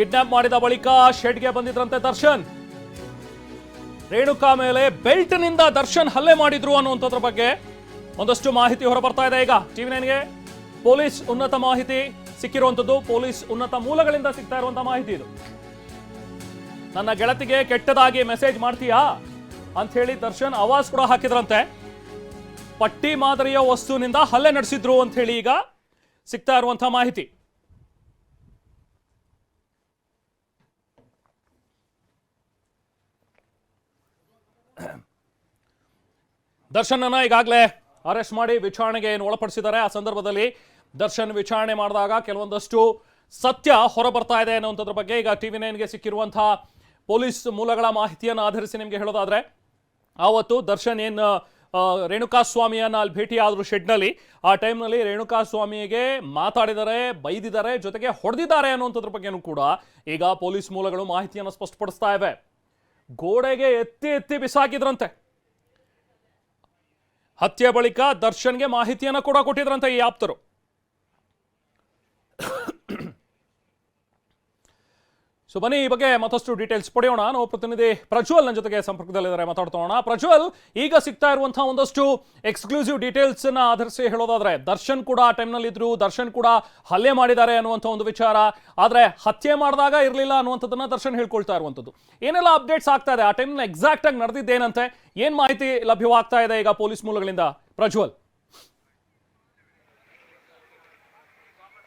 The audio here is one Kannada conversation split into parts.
ಕಿಡ್ನಾಪ್ ಮಾಡಿದ ಬಳಿಕ ಶೆಡ್ಗೆ ಬಂದಿದ್ರಂತೆ ದರ್ಶನ್. ರೇಣುಕಾ ಮೇಲೆ ಬೆಲ್ಟ್ನಿಂದ ದರ್ಶನ್ ಹಲ್ಲೆ ಮಾಡಿದ್ರು ಅನ್ನುವಂಥದ್ರ ಬಗ್ಗೆ ಒಂದಷ್ಟು ಮಾಹಿತಿ ಹೊರಬರ್ತಾ ಇದೆ. ಈಗ ಟಿವಿ ನೈನ್ಗೆ ಪೊಲೀಸ್ ಉನ್ನತ ಮಾಹಿತಿ ಸಿಕ್ಕಿರುವಂಥದ್ದು. ಪೊಲೀಸ್ ಉನ್ನತ ಮೂಲಗಳಿಂದ ಸಿಗ್ತಾ ಇರುವಂತಹ ಮಾಹಿತಿ ಇದು. ನನ್ನ ಗೆಳತಿಗೆ ಕೆಟ್ಟದಾಗಿ ಮೆಸೇಜ್ ಮಾಡ್ತೀಯಾ ಅಂತ ಹೇಳಿ ದರ್ಶನ್ ಅವಾಜ್ ಕೂಡ ಹಾಕಿದ್ರಂತೆ. ಪಟ್ಟಿ ಮಾದರಿಯ ವಸ್ತುವಿನಿಂದ ಹಲ್ಲೆ ನಡೆಸಿದ್ರು ಅಂತ ಹೇಳಿ ಈಗ ಸಿಗ್ತಾ ಇರುವಂತಹ ಮಾಹಿತಿ. ದರ್ಶನನ್ನ ಈಗಾಗಲೇ ಅರೆಸ್ಟ್ ಮಾಡಿ ವಿಚಾರಣೆಗೆ ಏನು ಒಳಪಡಿಸಿದ್ದಾರೆ. ಆ ಸಂದರ್ಭದಲ್ಲಿ ದರ್ಶನ್ ವಿಚಾರಣೆ ಮಾಡಿದಾಗ ಕೆಲವೊಂದಷ್ಟು ಸತ್ಯ ಹೊರಬರ್ತಾ ಇದೆ ಅನ್ನುವಂಥದ್ರ ಬಗ್ಗೆ ಈಗ ಟಿವಿ ನೈನ್ಗೆ ಸಿಕ್ಕಿರುವಂತಹ ಪೊಲೀಸ್ ಮೂಲಗಳ ಮಾಹಿತಿಯನ್ನು ಆಧರಿಸಿ ನಿಮಗೆ ಹೇಳೋದಾದ್ರೆ, ಆವತ್ತು ದರ್ಶನ್ ಏನು ರೇಣುಕಾ ಸ್ವಾಮಿಯನ್ನ ಅಲ್ಲಿ ಭೇಟಿ ಆದ್ರು ಶೆಡ್ನಲ್ಲಿ. ಆ ಟೈಮ್ನಲ್ಲಿ ರೇಣುಕಾ ಸ್ವಾಮಿಗೆ ಮಾತಾಡಿದ್ದಾರೆ ಬೈದಿದ್ದಾರೆ ಜೊತೆಗೆ ಹೊಡೆದಿದ್ದಾರೆ ಅನ್ನುವಂಥದ್ರ ಬಗ್ಗೆನೂ ಕೂಡ ಈಗ ಪೊಲೀಸ್ ಮೂಲಗಳು ಮಾಹಿತಿಯನ್ನು ಸ್ಪಷ್ಟಪಡಿಸ್ತಾ ಇವೆ. ಗೋಡೆಗೆ ಎತ್ತಿ ಎತ್ತಿ ಬಿಸಾಕಿದ್ರಂತೆ. ಹತ್ಯೆ ಬಳಿಕ ದರ್ಶನ್ಗೆ ಮಾಹಿತಿಯನ್ನು ಕೂಡ ಕೊಟ್ಟಿದ್ರಂತೆ ಈ ಆಪ್ತರು. ಸೊ ಬನ್ನಿ, ಈ ಬಗ್ಗೆ ಮತ್ತಷ್ಟು ಡೀಟೇಲ್ಸ್ ಪಡೆಯೋಣ. ನಾವು ಪ್ರತಿನಿಧಿ ಪ್ರಜ್ವಲ್ ನನ್ನ ಜೊತೆಗೆ ಸಂಪರ್ಕದಲ್ಲಿದ್ದಾರೆ, ಮಾತಾಡ್ತೋಣ. ಪ್ರಜ್ವಲ್, ಈಗ ಸಿಗ್ತಾ ಇರುವಂತಹ ಒಂದಷ್ಟು ಎಕ್ಸ್ಕ್ಲೂಸಿವ್ ಡೀಟೇಲ್ಸ್ನ ಆಧರಿಸಿ ಹೇಳೋದಾದ್ರೆ, ದರ್ಶನ್ ಕೂಡ ಆ ಟೈಮ್ನಲ್ಲಿ ಇದ್ರು ದರ್ಶನ್ ಕೂಡ ಹಲ್ಲೆ ಮಾಡಿದ್ದಾರೆ ಅನ್ನುವಂಥ ಒಂದು ವಿಚಾರ. ಆದ್ರೆ, ಹತ್ಯೆ ಮಾಡಿದಾಗ ಇರಲಿಲ್ಲ ಅನ್ನುವಂಥದ್ದನ್ನ ದರ್ಶನ್ ಹೇಳ್ಕೊಳ್ತಾ ಇರುವಂಥದ್ದು. ಏನೆಲ್ಲ ಅಪ್ಡೇಟ್ಸ್ ಆಗ್ತಾ ಇದೆ? ಆ ಟೈಮ್ನ ಎಕ್ಸಾಕ್ಟ್ ಆಗಿ ನಡೆದಿದ್ದೇನಂತೆ? ಏನ್ ಮಾಹಿತಿ ಲಭ್ಯವಾಗ್ತಾ ಇದೆ ಈಗ ಪೊಲೀಸ್ ಮೂಲಗಳಿಂದ? ಪ್ರಜ್ವಲ್.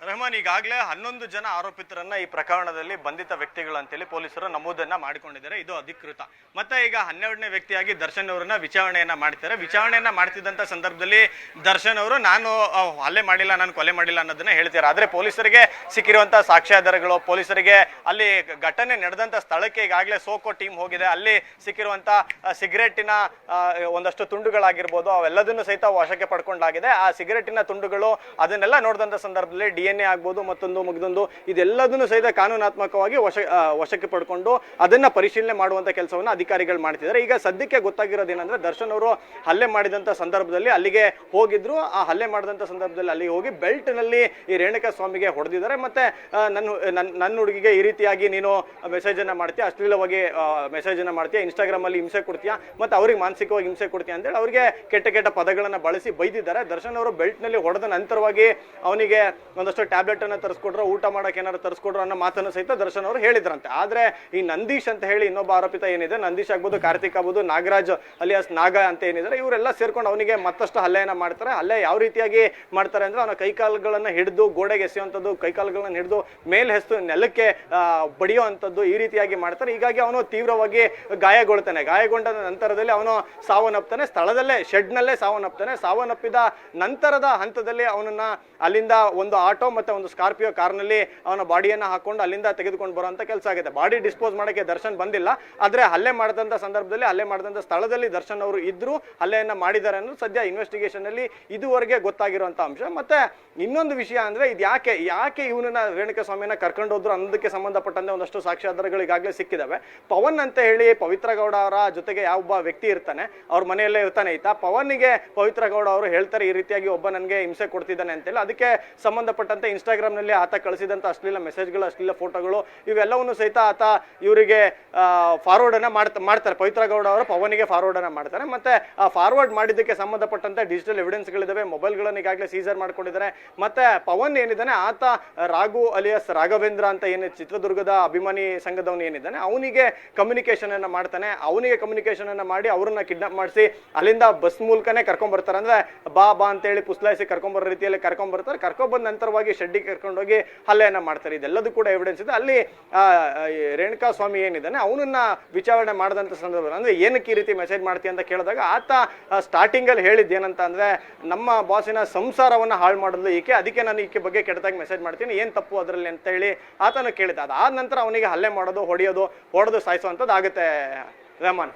ರೆಹಮಾನ್, ಈಗಾಗಲೇ ಹನ್ನೊಂದು ಜನ ಆರೋಪಿತರನ್ನ ಈ ಪ್ರಕರಣದಲ್ಲಿ ಬಂಧಿತ ವ್ಯಕ್ತಿಗಳು ಅಂತೇಳಿ ಪೊಲೀಸರು ನಮೂದನ್ನ ಮಾಡಿಕೊಂಡಿದ್ದಾರೆ. ಇದು ಅಧಿಕೃತ. ಮತ್ತೆ ಈಗ ಹನ್ನೆರಡನೇ ವ್ಯಕ್ತಿಯಾಗಿ ದರ್ಶನ್ ಅವರನ್ನ ವಿಚಾರಣೆಯನ್ನ ಮಾಡ್ತಾರೆ ವಿಚಾರಣೆಯನ್ನ ಮಾಡ್ತಿದ್ದಂತ ಸಂದರ್ಭದಲ್ಲಿ ದರ್ಶನ್ ಅವರು, ನಾನು ಅಲ್ಲೇ ಮಾಡಿಲ್ಲ, ನಾನು ಕೊಲೆ ಮಾಡಿಲ್ಲ ಅನ್ನೋದನ್ನ ಹೇಳ್ತಾರೆ ಆದ್ರೆ ಪೊಲೀಸರಿಗೆ ಸಿಕ್ಕಿರುವಂತಹ ಸಾಕ್ಷ್ಯಾಧಾರಗಳು, ಪೊಲೀಸರಿಗೆ ಅಲ್ಲಿ ಘಟನೆ ನಡೆದಂತ ಸ್ಥಳಕ್ಕೆ ಈಗಾಗಲೇ ಸೋಕೋ ಟೀಮ್ ಹೋಗಿದೆ. ಅಲ್ಲಿ ಸಿಕ್ಕಿರುವಂತಹ ಸಿಗರೇಟಿನ ಒಂದಷ್ಟು ತುಂಡುಗಳಾಗಿರ್ಬೋದು, ಅವೆಲ್ಲದನ್ನು ಸಹಿತ ವಶಕ್ಕೆ ಪಡ್ಕೊಂಡಾಗಿದೆ. ಆ ಸಿಗರೇಟಿನ ತುಂಡುಗಳು ಅದನ್ನೆಲ್ಲ ನೋಡಿದಂತ ಸಂದರ್ಭದಲ್ಲಿ ಡಿ ಎ ಆಗ್ಬೋದು ಮತ್ತೊಂದು ಮುಗ್ದೊಂದು ಇದೆಲ್ಲದನ್ನು ಸಹಿತ ಕಾನೂನಾತ್ಮಕವಾಗಿ ವಶ ವಶಕ್ಕೆ ಪಡ್ಕೊಂಡು ಅದನ್ನ ಪರಿಶೀಲನೆ ಮಾಡುವಂತ ಕೆಲಸವನ್ನು ಅಧಿಕಾರಿಗಳು ಮಾಡ್ತಿದ್ದಾರೆ. ಈಗ ಸದ್ಯಕ್ಕೆ ಗೊತ್ತಾಗಿರೋದೇನಂದ್ರೆ ದರ್ಶನ್ ಅವರು ಹಲ್ಲೆ ಮಾಡಿದಂಥ ಸಂದರ್ಭದಲ್ಲಿ ಅಲ್ಲಿಗೆ ಹೋಗಿದ್ರು. ಆ ಹಲ್ಲೆ ಮಾಡಿದಂಥ ಸಂದರ್ಭದಲ್ಲಿ ಅಲ್ಲಿಗೆ ಹೋಗಿ ಬೆಲ್ಟ್ನಲ್ಲಿ ಈ ರೇಣುಕಾ ಸ್ವಾಮಿಗೆ ಹೊಡೆದಿದ್ದಾರೆ. ಮತ್ತೆ ನನ್ನ ನನ್ನ- ಹುಡುಗಿಗೆ ಈ ರೀತಿಯಾಗಿ ನೀನು ಮೆಸೇಜ್ ಅನ್ನ ಮಾಡ್ತೀಯ? ಅಶ್ಲೀಲವಾಗಿ ಮೆಸೇಜ್ ಅನ್ನ ಮಾಡ್ತೀಯ? ಇನ್ಸ್ಟಾಗ್ರಾಮ್ ಅಲ್ಲಿ ಹಿಂಸೆ ಕೊಡ್ತೀಯಾ? ಮತ್ತೆ ಅವ್ರಿಗೆ ಮಾನಸಿಕವಾಗಿ ಹಿಂಸೆ ಕೊಡ್ತೀಯ ಅಂತೇಳಿ ಅವರಿಗೆ ಕೆಟ್ಟ ಕೆಟ್ಟ ಪದಗಳನ್ನ ಬಳಸಿ ಬೈದಿದ್ದಾರೆ. ದರ್ಶನ್ ಅವರು ಬೆಲ್ಟ್ನಲ್ಲಿ ಹೊಡೆದ ನಂತರವಾಗಿ ಅವನಿಗೆ ಒಂದಷ್ಟು ಟ್ಯಾಬ್ಲೆಟ್ ಅನ್ನ ತರಿಸ್ಕೊಡ್ರೋ, ಊಟ ಮಾಡಕ್ಕೆ ಏನಾರು ತರಿಸ್ಕೊಡ್ರೋ ಅನ್ನೋ ಮಾತನ್ನು ಸಹಿತ ದರ್ಶನ್ ಅವರು ಹೇಳಿದ್ರಂತೆ. ಆದ್ರೆ ಈ ನಂದೀಶ್ ಅಂತ ಹೇಳಿ ಇನ್ನೊಬ್ಬ ಆರೋಪಿತ ಏನಿದೆ, ನಂದೀಶ್ ಆಗ್ಬೋದು, ಕಾರ್ತಿಕ್ ಆಗ್ಬೋದು, ನಾಗರಾಜ್ ಅಲಿಯಾಸ್ ನಾಗ ಅಂತ ಏನಿದ್ರೆ ಇವರೆಲ್ಲ ಸೇರ್ಕೊಂಡು ಅವನಿಗೆ ಮತ್ತಷ್ಟು ಹಲ್ಲೆಯನ್ನ ಮಾಡ್ತಾರೆ. ಹಲ್ಲೆ ಯಾವ ರೀತಿಯಾಗಿ ಮಾಡ್ತಾರೆ ಅಂದ್ರೆ ಅವನ ಕೈಕಾಲುಗಳನ್ನ ಹಿಡಿದು, ಗೋಡೆಗೆ ಎಸೆಯುವಂಥದ್ದು, ಕೈಕಾಲುಗಳನ್ನ ಹಿಡಿದು, ಮೇಲೆ ಹೆಸರು ನೆಲಕ್ಕೆ ಬಡಿಯುವಂಥದ್ದು ಈ ರೀತಿಯಾಗಿ ಮಾಡ್ತಾರೆ. ಹೀಗಾಗಿ ಅವನು ತೀವ್ರವಾಗಿ ಗಾಯಗೊಳ್ತಾನೆ. ಗಾಯಗೊಂಡ ನಂತರದಲ್ಲಿ ಅವನು ಸಾವನ್ನಪ್ತಾನೆ. ಸ್ಥಳದಲ್ಲೇ ಶೆಡ್ನಲ್ಲೇ ಸಾವನ್ನಪ್ತಾನೆ. ಸಾವನ್ನಪ್ಪಿದ ನಂತರದ ಹಂತದಲ್ಲಿ ಅವನನ್ನ ಅಲ್ಲಿಂದ ಒಂದು ಆಟೋ ಮತ್ತೆ ಒಂದು ಸ್ಕಾರ್ಪಿಯೋ ಕಾರ್ನಲ್ಲಿ ಅವನ ಬಾಡಿಯನ್ನ ಹಾಕೊಂಡು ಅಲ್ಲಿಂದ ತೆಗೆದುಕೊಂಡು ಬರುವಂತ ಕೆಲಸ ಆಗಿದೆ. ಬಾಡಿ ಡಿಸ್ಪೋಸ್ ಮಾಡಕ್ಕೆ ದರ್ಶನ್ ಬಂದಿಲ್ಲ. ಆದ್ರೆ ಹಲ್ಲೆ ಮಾಡಿದಂತ ಸಂದರ್ಭದಲ್ಲಿ, ಹಲ್ಲೆ ಮಾಡಿದಂತ ಸ್ಥಳದಲ್ಲಿ ದರ್ಶನ್ ಅವರು ಇದ್ರು, ಹಲ್ಲೆಯನ್ನ ಮಾಡಿದ್ದಾರೆ ಅನ್ನೋದು ಸದ್ಯ ಇನ್ವೆಸ್ಟಿಗೇಷನ್ ಅಲ್ಲಿ ಇದುವರೆಗೆ ಗೊತ್ತಾಗಿರುವಂತ ಅಂಶ. ಮತ್ತೆ ಇನ್ನೊಂದು ವಿಷಯ ಅಂದ್ರೆ ಇದು ಯಾಕೆ ಯಾಕೆ ಇವನನ್ನ ಸ್ವಾಮಿಯನ್ನ ಕರ್ಕೊಂಡು ಹೋದ್ರು ಅನ್ನೋದಕ್ಕೆ ಸಂಬಂಧಪಟ್ಟಂತೆ ಒಂದಷ್ಟು ಸಾಕ್ಷ್ಯಾಧಾರಗಳು ಈಗಾಗಲೇ ಸಿಕ್ಕಿದಾವೆ. ಪವನ್ ಅಂತ ಹೇಳಿ ಪವಿತ್ರ ಗೌಡ ಅವರ ಜೊತೆಗೆ ಯಾವೊಬ್ಬ ವ್ಯಕ್ತಿ ಇರ್ತಾನೆ, ಅವ್ರ ಮನೆಯಲ್ಲೇ ಇರ್ತಾನೆ ಈತ. ಪವನ್ಗೆ ಪವಿತ್ರ ಗೌಡ ಅವರು ಹೇಳ್ತಾರೆ, ಈ ರೀತಿಯಾಗಿ ಒಬ್ಬ ನನಗೆ ಹಿಂಸೆ ಕೊಡ್ತಿದ್ದಾನೆ ಅಂತೇಳಿ. ಅದಕ್ಕೆ ಸಂಬಂಧಪಟ್ಟಂತೆ ಇನ್ಸ್ಟಾಗ್ರಾಮ್ನಲ್ಲಿ ಆತ ಕಳಿಸಿದಂತ ಅಶ್ಲೀಲ ಮೆಸೇಜ್ಗಳು ಅಶ್ಲೀಲ ಫೋಟೋಗಳು ಇವೆಲ್ಲವನ್ನು ಸಹಿತ ಆತ ಇವರಿಗೆ ಫಾರ್ವರ್ಡ್ ಅನ್ನ ಮಾಡ್ತಾರೆ. ಪವಿತ್ರ ಗೌಡ ಅವರು ಪವನಿಗೆ ಫಾರ್ವರ್ಡ್ ಅನ್ನ ಮಾಡ್ತಾರೆ. ಮತ್ತೆ ಫಾರ್ವರ್ಡ್ ಮಾಡಿದ್ದಕ್ಕೆ ಸಂಬಂಧಪಟ್ಟಂತೆ ಡಿಜಿಟಲ್ ಎವಿಡೆನ್ಸ್ಗಳಿದ್ದಾವೆ ಮೊಬೈಲ್ಗಳನ್ನು ಈಗಾಗಲೇ ಸೀಸರ್ ಮಾಡ್ಕೊಂಡಿದ್ದಾರೆ. ಮತ್ತೆ, ಪವನ್ ಏನಿದ್ದಾನೆ, ಆತ ರಾಘು ಅಲಿಯಾಸ್ ರಾಘವೇಂದ್ರ ಅಂತ ಏನು ಚಿತ್ರದುರ್ಗದ ಅಭಿಮಾನಿ ಸಂಘದವನು ಏನಿದ್ದಾನೆ, ಅವನಿಗೆ ಕಮ್ಯುನಿಕೇಶನ್ ಅನ್ನ ಮಾಡ್ತಾನೆ. ಅವನಿಗೆ ಕಮ್ಯುನಿಕೇಶನ್ ಅನ್ನ ಮಾಡಿ ಅವ್ರನ್ನ ಕಿಡ್ನಾಪ್ ಮಾಡಿಸಿ ಅಲ್ಲಿಂದ ಬಸ್ ಮೂಲಕನೇ ಕರ್ಕೊಂಡ್ ಬರ್ತಾರೆ ಅಂದ್ರೆ, ಬಾ ಬಾ ಅಂತ ಹೇಳಿ ಪುಸ್ಲಾಯಿಸಿ ಕರ್ಕೊಂಡ್ ಬರೋ ರೀತಿಯಲ್ಲಿ ಕರ್ಕೊಂಡ್ ಬರ್ತಾರೆ ಕರ್ಕೊಂಡ್ ಬಂದ ನಂತರವಾಗಿ ಶೆಡ್ಡಿಗೆ ಕರ್ಕೊಂಡೋಗಿ ಹಲ್ಲೆಯನ್ನ ಮಾಡ್ತಾರೆ. ಇದೆಲ್ಲದೂ ಕೂಡ ಎವಿಡೆನ್ಸ್ ಇದೆ. ಅಲ್ಲಿ ರೇಣುಕಾ ಸ್ವಾಮಿ ಏನಿದ್ದಾನೆ, ಅವನನ್ನ ವಿಚಾರಣೆ ಮಾಡಿದಂಥ ಸಂದರ್ಭದಲ್ಲಿ, ಅಂದ್ರೆ ಏನಕ್ಕೆ ಈ ರೀತಿ ಮೆಸೇಜ್ ಮಾಡ್ತೀಯ ಅಂತ ಕೇಳಿದಾಗ ಆತ ಸ್ಟಾರ್ಟಿಂಗ್ ಅಲ್ಲಿ ಹೇಳಿದ್ ಏನಂತ ಅಂದ್ರೆ, ನಮ್ಮ ಬಾಸಿನ ಸಂಸಾರವನ್ನ ಹಾಳು ಮಾಡಲು ಈಕೆ, ಅದಕ್ಕೆ ನಾನು ಈಕೆ ಬಗ್ಗೆ ಕೆಟ್ಟದಾಗಿ ಮೆಸೇಜ್ ಮಾಡ್ತೀನಿ, ಏನು ತಪ್ಪು ಅದರಲ್ಲಿ ಅಂತ ಹೇಳಿ ಆತನು ಕೇಳಿದ. ಅದಾದ ನಂತರ ಅವನಿಗೆ ಹಲ್ಲೆ ಮಾಡೋದು, ಹೊಡೆಯೋದು, ಹೊಡೆದು ಸಾಯಿಸುವಂಥದ್ದು ಆಗುತ್ತೆ, ರೆಹಮಾನ್.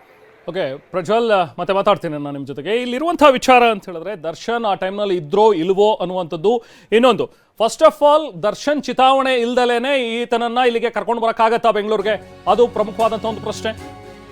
ಓಕೆ, ಪ್ರಜ್ವಲ್ ಮತ್ತೆ ಮಾತಾಡ್ತೀನಿ ನಾನು ನಿಮ್ಮ ಜೊತೆಗೆ. ಇಲ್ಲಿರುವಂತಹ ವಿಚಾರ ಅಂತ ಹೇಳಿದ್ರೆ, ದರ್ಶನ್ ಆ ಟೈಮ್ನಲ್ಲಿ ಇದ್ರೋ ಇಲ್ವೋ ಅನ್ನುವಂಥದ್ದು ಇನ್ನೊಂದು. ಫಸ್ಟ್ ಆಫ್ ಆಲ್ ದರ್ಶನ್ ಚಿತಾವಣೆ ಇಲ್ದಲೇನೆ ಈತನನ್ನ ಇಲ್ಲಿಗೆ ಕರ್ಕೊಂಡು ಬರೋಕ್ಕಾಗತ್ತಾ ಬೆಂಗಳೂರಿಗೆ? ಅದು ಪ್ರಮುಖವಾದಂಥ ಒಂದು ಪ್ರಶ್ನೆ.